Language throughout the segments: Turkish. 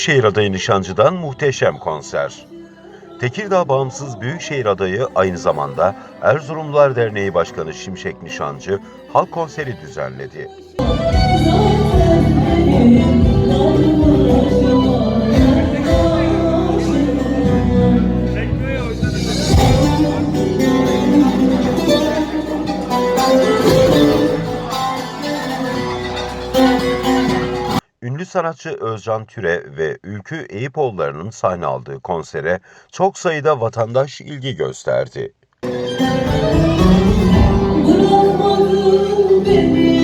Büyükşehir adayı Nişancı'dan muhteşem konser. Tekirdağ Bağımsız Büyükşehir adayı aynı zamanda Erzurumlular Derneği Başkanı Şimşek Nişancı halk konseri düzenledi. Sanatçı Özcan Türe ve Ülkü Eyüpoğulları'nın sahne aldığı konsere çok sayıda vatandaş ilgi gösterdi. Bırakmadın beni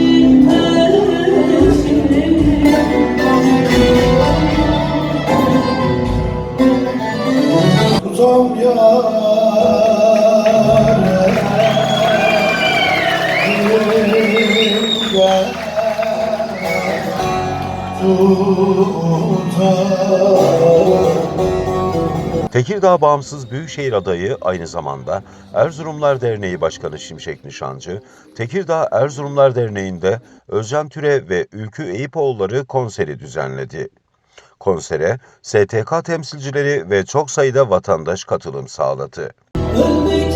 Tekirdağ Bağımsız Büyükşehir adayı aynı zamanda Erzurumlar Derneği Başkanı Şimşek Nişancı, Tekirdağ Erzurumlar Derneği'nde Özcan Türe ve Ülkü Eyüpoğulları konseri düzenledi. Konsere STK temsilcileri ve çok sayıda vatandaş katılım sağladı. Ölmek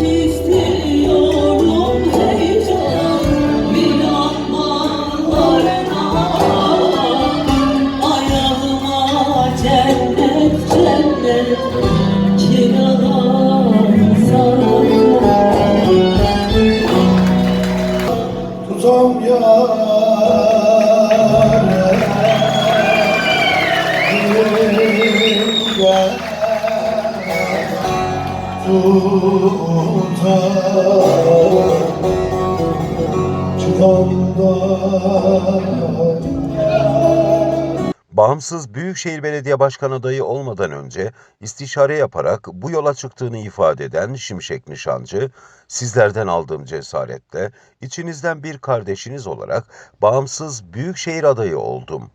주선다 Bağımsız Büyükşehir Belediye Başkan adayı olmadan önce istişare yaparak bu yola çıktığını ifade eden Şimşek Nişancı, sizlerden aldığım cesaretle içinizden bir kardeşiniz olarak bağımsız Büyükşehir adayı oldum.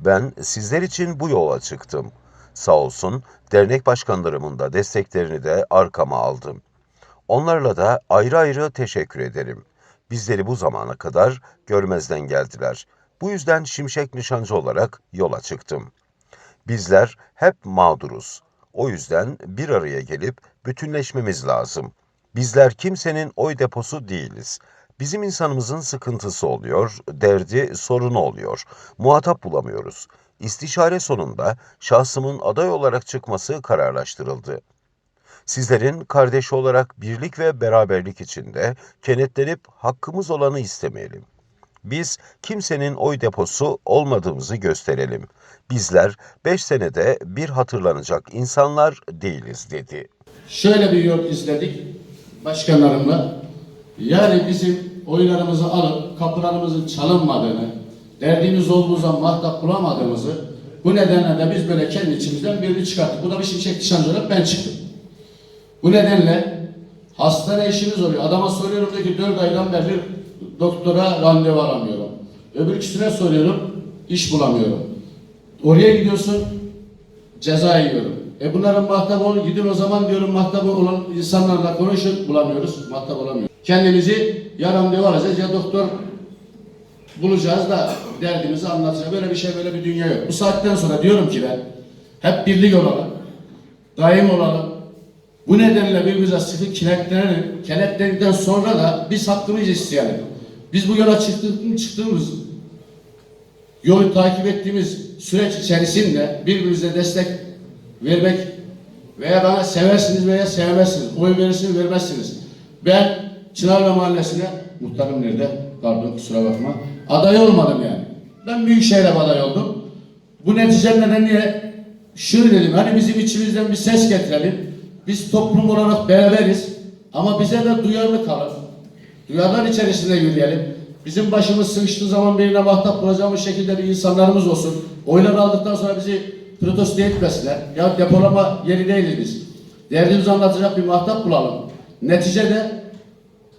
Ben sizler için bu yola çıktım. Sağ olsun dernek başkanlarımın da desteklerini de arkama aldım. Onlarla da ayrı ayrı teşekkür ederim. Bizleri bu zamana kadar görmezden geldiler. Bu yüzden Şimşek Nişancı olarak yola çıktım. Bizler hep mağduruz. O yüzden bir araya gelip bütünleşmemiz lazım. Bizler kimsenin oy deposu değiliz. Bizim insanımızın sıkıntısı oluyor, derdi, sorunu oluyor. Muhatap bulamıyoruz. İstişare sonunda şahsımın aday olarak çıkması kararlaştırıldı. Sizlerin kardeşi olarak birlik ve beraberlik içinde kenetlenip hakkımız olanı istemeyelim. Biz kimsenin oy deposu olmadığımızı gösterelim. Bizler beş senede bir hatırlanacak insanlar değiliz dedi. şöyle bir yol izledik başkanlarımla. Yani bizim oylarımızı alıp kapılarımızın çalınmadığını, derdimiz olduğu zaman muhatap bulamadığımızı bu nedenle de biz böyle kendi içimizden birini çıkarttık. Bu da bir şimşek nişancı olarak ben çıktım. Bu nedenle hastane işimiz oluyor. Adama soruyorum diyor ki 4 aydan beri doktora randevu alamıyorum. Öbür ikisine soruyorum iş bulamıyorum. Oraya gidiyorsun ceza yiyorum. E bunların muhatabı olun gidin o zaman diyorum muhatabı olan insanlarla konuşun bulamıyoruz muhatap olamıyoruz. Kendimizi ya randevu alacağız ya doktor bulacağız da derdimizi anlatacağız. Böyle bir şey böyle bir dünya yok. Bu saatten sonra diyorum ki ben hep birlik olalım. Daim olalım. Bu nedenle birbirimize sıkı kenetlenelim. Kenetlendikten sonra da biz hakkımızı isteyelim. Biz bu yola çıktığımız, çıktığımız yolu takip ettiğimiz süreç içerisinde birbirimize destek vermek veya bana seversiniz veya sevmezsiniz, oy verirsiniz vermezsiniz. Ben Çınarlı Mahallesi'ne, muhtarım nerede? Pardon kusura bakma. Aday olmadım yani. Ben Büyükşehir'e aday oldum. Bu netice nedeniyle şunu dedim, hani bizim içimizden bir ses getirelim. Biz toplum olarak beraberiz ama bize de duyarlı kalın. Duyarlar içerisinde yürüyelim. Bizim başımız sıkıştığı zaman birine muhatap bulacağımız şekilde bir insanlarımız olsun. Oylar aldıktan sonra bizi protesto etmesinler. Ya depolama yeri değiliz biz. Derdimizi anlatacak bir muhatap bulalım. Neticede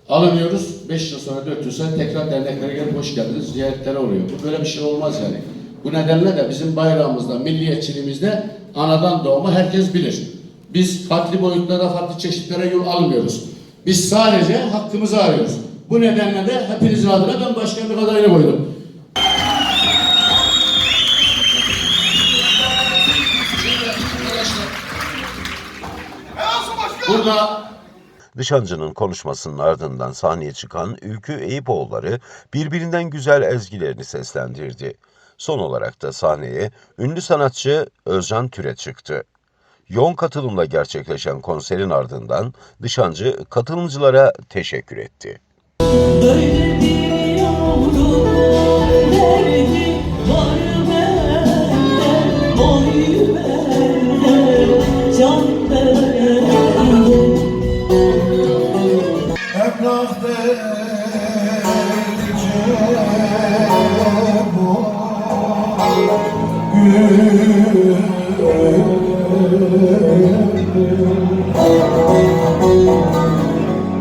alınıyoruz. 5 yıl sonra 4 yıl sonra tekrar derneklere gelip hoş geldiniz ziyaretlere oluyor. Bu böyle bir şey olmaz yani. Bu nedenle de bizim bayrağımızda, milliyetçiliğimizde anadan doğma herkes bilir. Biz farklı boyutlara, farklı çeşitlere yol almıyoruz. Biz sadece hakkımızı arıyoruz. Bu nedenle de hepinizin adına ben başkanlık adayını koydum. Burada Nişancı'nın konuşmasının ardından sahneye çıkan Ülkü Eyüpoğulları birbirinden güzel ezgilerini seslendirdi. Son olarak da sahneye ünlü sanatçı Özcan Türe çıktı. Yoğun katılımla gerçekleşen konserin ardından Nişancı katılımcılara teşekkür etti. Böyle bir yavrum derdi var bende Oy bende can bende Emrah derdince bu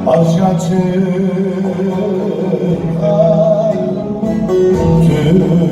Aşka çıkar tütün